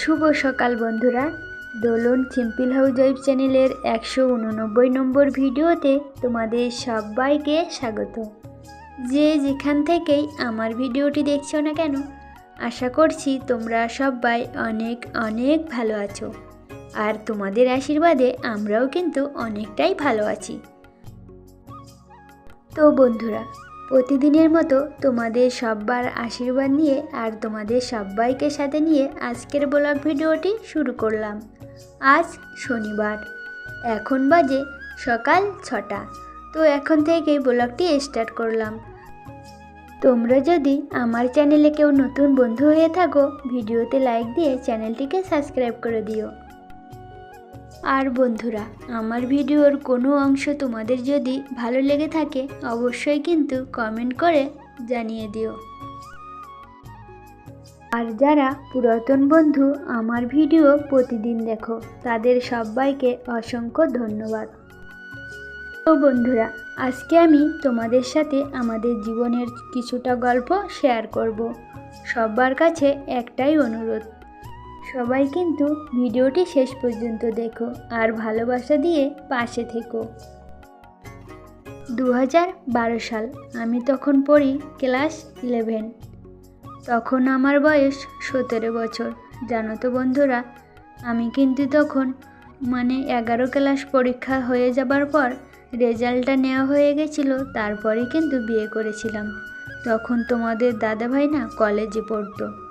শুভ সকাল বন্ধুরা। দোলন simple house wife চ্যানেলের একশো উননব্বই নম্বর ভিডিওতে তোমাদের সবাইকে স্বাগত। যে যেখান থেকেই আমার ভিডিওটি দেখছ না কেন, আশা করছি তোমরা সবাই অনেক অনেক ভালো আছো। আর তোমাদের আশীর্বাদে আমরাও কিন্তু অনেকটাই ভালো আছি। তো বন্ধুরা প্রতিদিনের মতো তোমাদের সব্বার আশীর্বাদ নিয়ে আর তোমাদের সবাইকে সাথে নিয়ে আজকের ব্লগ ভিডিওটি শুরু করলাম। আজ শনিবার। এখন বাজে সকাল ছটা। তো এখন থেকেই ব্লগটি স্টার্ট করলাম। তোমরা যদি আমার চ্যানেলে কেউ নতুন বন্ধু হয়ে থাকো, ভিডিওতে লাইক দিয়ে চ্যানেলটিকে সাবস্ক্রাইব করে দিও। আর বন্ধুরা, আমার ভিডিওর কোনো অংশ তোমাদের যদি ভালো লেগে থাকে, অবশ্যই কিন্তু কমেন্ট করে জানিয়ে দিও। আর যারা পুরাতন বন্ধু, আমার ভিডিও প্রতিদিন দেখো, তাদের সবাইকে অসংখ্য ধন্যবাদ। তো বন্ধুরা, আজকে আমি তোমাদের সাথে আমাদের জীবনের কিছুটা গল্প শেয়ার করব। সবার কাছে একটাই অনুরোধ সবাই কিন্তু ভিডিওটি শেষ পর্যন্ত দেখো আর ভালোবাসা দিয়ে পাশে থেকো। দু সাল আমি তখন পড়ি ক্লাস ইলেভেন। তখন আমার বয়স সতেরো বছর, জানো তো বন্ধুরা? আমি কিন্তু তখন মানে এগারো ক্লাস পরীক্ষা হয়ে যাবার পর রেজাল্টটা নেওয়া হয়ে গেছিল তারপরে কিন্তু বিয়ে করেছিলাম। তখন তোমাদের দাদাভাই না কলেজে পড়তো।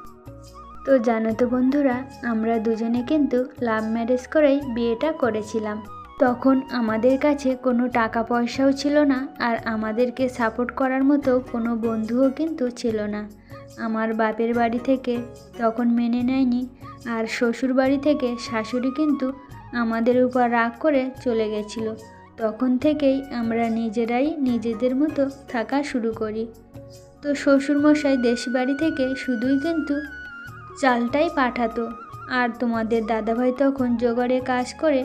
তো জানো তো বন্ধুরা, আমরা দুজনে কিন্তু লাভ ম্যারেজ করেই বিয়েটা করেছিলাম। তখন আমাদের কাছে কোনো টাকা পয়সাও ছিল না আর আমাদেরকে সাপোর্ট করার মতো কোনো বন্ধুও কিন্তু ছিল না। আমার বাপের বাড়ি থেকে তখন মেনে নেয়নি আর শ্বশুর বাড়ি থেকে শাশুড়ি কিন্তু আমাদের উপর রাগ করে চলে গেছিল। তখন থেকেই আমরা নিজেরাই নিজেদের মতো থাকা শুরু করি। তো শ্বশুরমশাই দেশ বাড়ি থেকে শুধুই কিন্তু চালটাই পাঠাতো। আর তোমাদের দাদাভাই তখন জোগাড়ে কাজ করে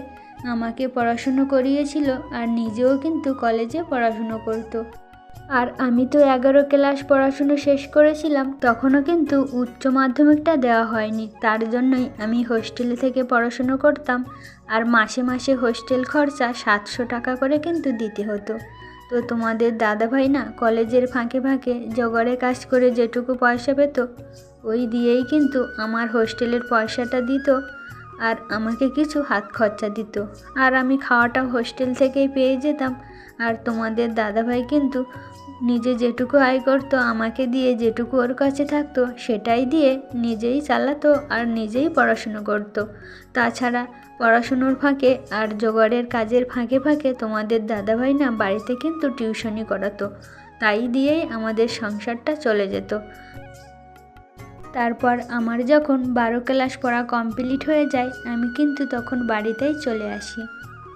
আমাকে পড়াশুনো করিয়েছিল আর নিজেও কিন্তু কলেজে পড়াশুনো করতো। আর আমি তো এগারো ক্লাস পড়াশুনো শেষ করেছিলাম, তখনও কিন্তু উচ্চ মাধ্যমিকটা দেওয়া হয়নি। তার জন্যই আমি হোস্টেলে থেকে পড়াশুনো করতাম আর মাসে মাসে হোস্টেল খরচা সাতশো টাকা করে কিন্তু দিতে হতো। তো তোমাদের দাদাভাই না কলেজের ফাঁকে ফাঁকে জোগাড়ে কাজ করে যেটুকু পয়সা পেত ওই দিয়েই কিন্তু আমার হোস্টেলের পয়সাটা দিত আর আমাকে কিছু হাত খরচা দিত। আর আমি খাওয়াটা হোস্টেল থেকেই পেয়ে যেতাম। আর তোমাদের দাদাভাই কিন্তু নিজে যেটুকু আয় করতো, আমাকে দিয়ে যেটুকু ওর কাছে থাকতো, সেটাই দিয়ে নিজেই চালাতো আর নিজেই পড়াশুনো করতো। তাছাড়া পড়াশুনোর ফাঁকে আর জোগাড়ের কাজের ফাঁকে ফাঁকে তোমাদের দাদাভাই না বাড়িতে কিন্তু টিউশনি করাতো। তাই দিয়েই আমাদের সংসারটা চলে যেত। তারপর আমার যখন বারো ক্লাস পড়া কমপ্লিট হয়ে যায়, আমি কিন্তু তখন বাড়িতেই চলে আসি।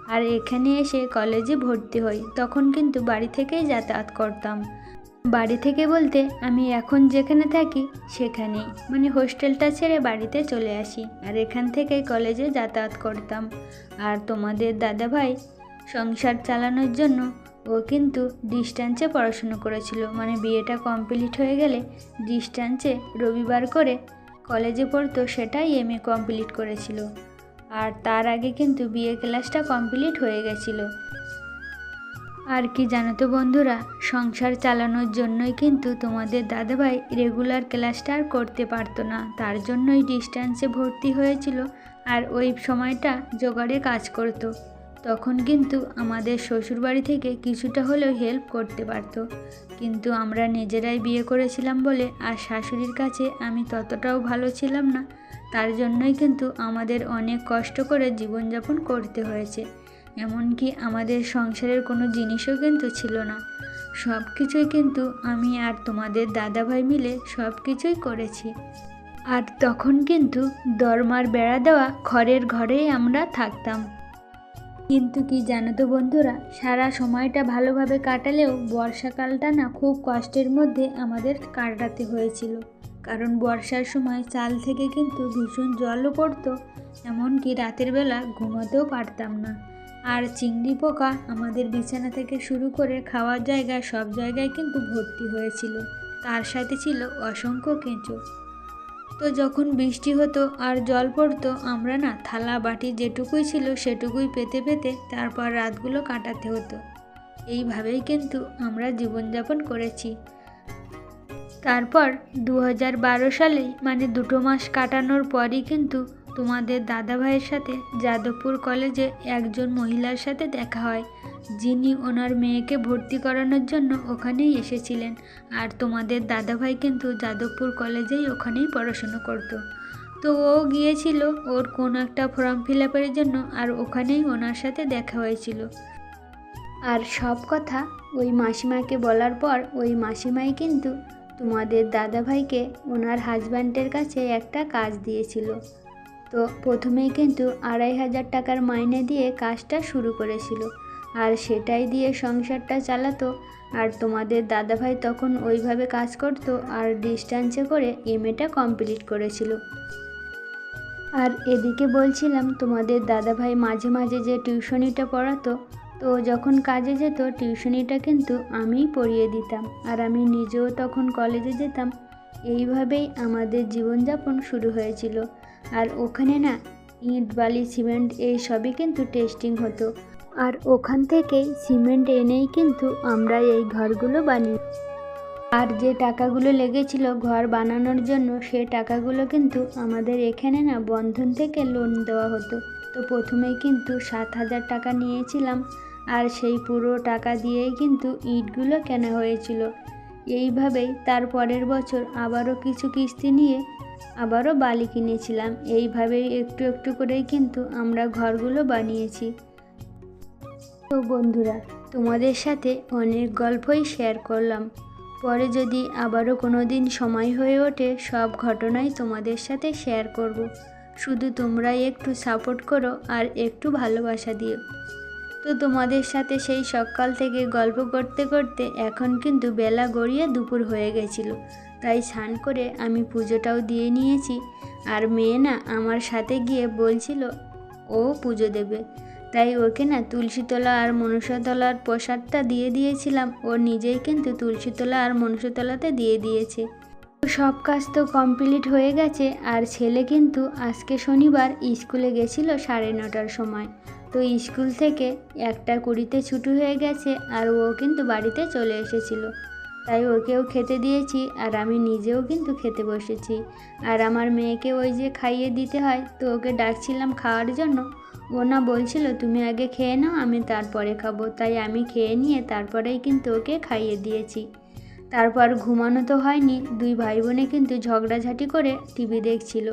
আর এখানে এসে কলেজে ভর্তি হই, তখন কিন্তু বাড়ি থেকেই যাতায়াত করতাম। বাড়ি থেকে বলতে আমি এখন যেখানে থাকি, সেখানেই। মানে হোস্টেলটা ছেড়ে বাড়িতে চলে আসি, আর এখান থেকেই কলেজে যাতায়াত করতাম। আর তোমাদের দাদাভাই সংসার চালানোর জন্য ও কিন্তু ডিস্ট্যান্সে পড়াশুনো করেছিল। মানে বিয়েটা কমপ্লিট হয়ে গেলে ডিস্ট্যান্সে রবিবার করে কলেজে পড়তো, সেটাই এম এ কমপ্লিট করেছিল। আর তার আগে কিন্তু বিয়ে ক্লাসটা কমপ্লিট হয়ে গেছিল। আর কি জানো তো বন্ধুরা, সংসার চালানোর জন্যই কিন্তু তোমাদের দাদাভাই রেগুলার ক্লাসটা আর করতে পারতো না। তার জন্যই ডিস্ট্যান্সে ভর্তি হয়েছিল আর ওই সময়টা জোগাড়ে কাজ করতো। তখন কিন্তু আমাদের শ্বশুরবাড়ি থেকে কিছুটা হলেও হেল্প করতে পারতো। কিন্তু আমরা নিজেরাই বিয়ে করেছিলাম বলে আর শাশুড়ির কাছে আমি ততটাও ভালো ছিলাম না, তার জন্যই কিন্তু আমাদের অনেক কষ্ট করে জীবনযাপন করতে হয়েছে। এমনকি আমাদের সংসারের কোনো জিনিসও কিন্তু ছিল না। সব কিছুই কিন্তু আমি আর তোমাদের দাদাভাই মিলে সব কিছুই করেছি। আর তখন কিন্তু দরমার বেড়া দেওয়া খড়ের ঘরেই আমরা থাকতাম। কিন্তু কি জানো তো বন্ধুরা, সারা সময়টা ভালোভাবে কাটালেও বর্ষাকালটা না খুব কষ্টের মধ্যে আমাদের কাটাতে হয়েছিল। কারণ বর্ষার সময় চাল থেকে কিন্তু ভীষণ জলও পড়তো, এমনকি রাতের বেলা ঘুমাতেও পারতাম না। আর চিংড়ি পোকা আমাদের বিছানা থেকে শুরু করে খাওয়ার জায়গা সব জায়গায় কিন্তু ভর্তি হয়েছিল। তার সাথে ছিল অসংখ্য কেঁচো। তো যখন বৃষ্টি হতো আর জল পড়তো, আমরা না থালা বাটি যেটুকুই ছিল সেটুকুই পেতে পেতে তারপর রাতগুলো কাটাতে হতো। এইভাবেই কিন্তু আমরা জীবনযাপন করেছি। তারপর দু হাজার বারো সালে মানে দুটো মাস কাটানোর পরই কিন্তু তোমাদের দাদাভাইয়ের সাথে যাদবপুর কলেজে একজন মহিলার সাথে দেখা হয়, যিনি ওনার মেয়েকে ভর্তি করানোর জন্য ওখানেই এসেছিলেন। আর তোমাদের দাদাভাই কিন্তু যাদবপুর কলেজেই ওখানেই পড়াশুনো করতো। তো ও গিয়েছিল, ওর কোনো একটা ফর্ম ফিল আপের জন্য আর ওখানেই ওনার সাথে দেখা হয়েছিল। আর সব কথা ওই মাসিমাকে বলার পর ওই মাসিমাই কিন্তু তোমাদের দাদাভাইকে ওনার হাজব্যান্ডের কাছে একটা কাজ দিয়েছিল। তো প্রথমেই কিন্তু আড়াই হাজার টাকার মাইনে দিয়ে কাজটা শুরু করেছিল। আর সেটাই দিয়ে সংসারটা চালাতো। আর তোমাদের দাদাভাই তখন ওইভাবে কাজ করতো আর ডিস্টান্সে করে এমএটা কমপ্লিট করেছিল। আর এদিকে বলছিলাম, তোমাদের দাদাভাই মাঝে মাঝে যে টিউশনিটা পড়াতো, তো যখন কাজে যেত টিউশনিটা কিন্তু আমিই পড়িয়ে দিতাম। আর আমি নিজেও তখন কলেজে যেতাম। এইভাবেই আমাদের জীবনযাপন শুরু হয়েছিল। আর ওখানে না ইট, বালি, সিমেন্ট এই সবই কিন্তু টেস্টিং হতো। আর ওখান থেকেই সিমেন্ট এনেই কিন্তু আমরা এই ঘরগুলো বানিয়ে আর যে টাকাগুলো লেগেছিল ঘর বানানোর জন্য, সে টাকাগুলো কিন্তু আমাদের এখানে না বন্ধন থেকে লোন দেওয়া হতো। তো প্রথমেই কিন্তু সাত হাজার টাকা নিয়েছিলাম আর সেই পুরো টাকা দিয়েই কিন্তু ইটগুলো কেনা হয়েছিল। এইভাবেই তার পরের বছর আবারও কিছু কিস্তি নিয়ে আবারও বালি কিনেছিলাম। এইভাবেই একটু একটু করেই কিন্তু আমরা ঘরগুলো বানিয়েছি। তো বন্ধুরা, তোমাদের সাথে অনেক গল্পই শেয়ার করলাম। পরে যদি আবারও কোনো দিন সময় হয়ে ওঠে, সব ঘটনাই তোমাদের সাথে শেয়ার করব। শুধু তোমরাই একটু সাপোর্ট করো আর একটু ভালোবাসা দিও। তো তোমাদের সাথে সেই সকাল থেকে গল্প করতে করতে এখন কিন্তু বেলা গড়িয়ে দুপুর হয়ে গেছিল। তাই স্নান করে আমি পুজোটাও দিয়ে নিয়েছি। আর মেয়ে না আমার সাথে গিয়ে বলছিল, ও পুজো দেবে। তাই ওকে না তুলসীতলা আর মনুষ্যতলার প্রসাদটা দিয়ে দিয়েছিলাম। ও নিজেই কিন্তু তুলসীতলা আর মনুষ্যতলাতে দিয়ে দিয়েছে। সব কাজ তো কমপ্লিট হয়ে গেছে। আর ছেলে কিন্তু আজকে শনিবার স্কুলে গেছিল সাড়ে নটার সময়। তো স্কুল থেকে একটা কুড়িতে ছুটি হয়ে গেছে। আর ও কিন্তু বাড়িতে চলে এসেছিল। তাই ওকেও খেতে দিয়েছি আর আমি নিজেও কিন্তু খেতে বসেছি। আর আমার মেয়েকে ওই যে খাইয়ে দিতে হয়, তো ওকে ডাকছিলাম খাওয়ার জন্য। ও না বলছিল, তুমি আগে খেয়ে নাও, আমি তারপরে খাব। তাই আমি খেয়ে নিয়ে তারপরেই কিন্তু ওকে খাইয়ে দিয়েছি। তারপর ঘুমানো তো হয়নি, দুই ভাই বোনে কিন্তু ঝগড়াঝাটি করে টিভি দেখছিল।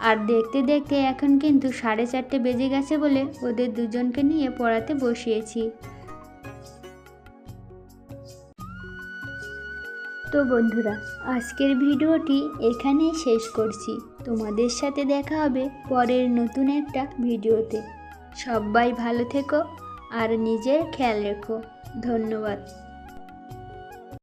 আর দেখতে দেখতে এখন কিন্তু সাড়ে চারটে বেজে গেছে বলে ওদের দুজনকে নিয়ে পড়াতে বসিয়েছি। তো বন্ধুরা, আজকের ভিডিওটি এখানেই শেষ করছি। তোমাদের সাথে দেখা হবে পরের নতুন একটা ভিডিওতে। সবাই ভালো থেকো আর নিজের খেয়াল রেখো। ধন্যবাদ।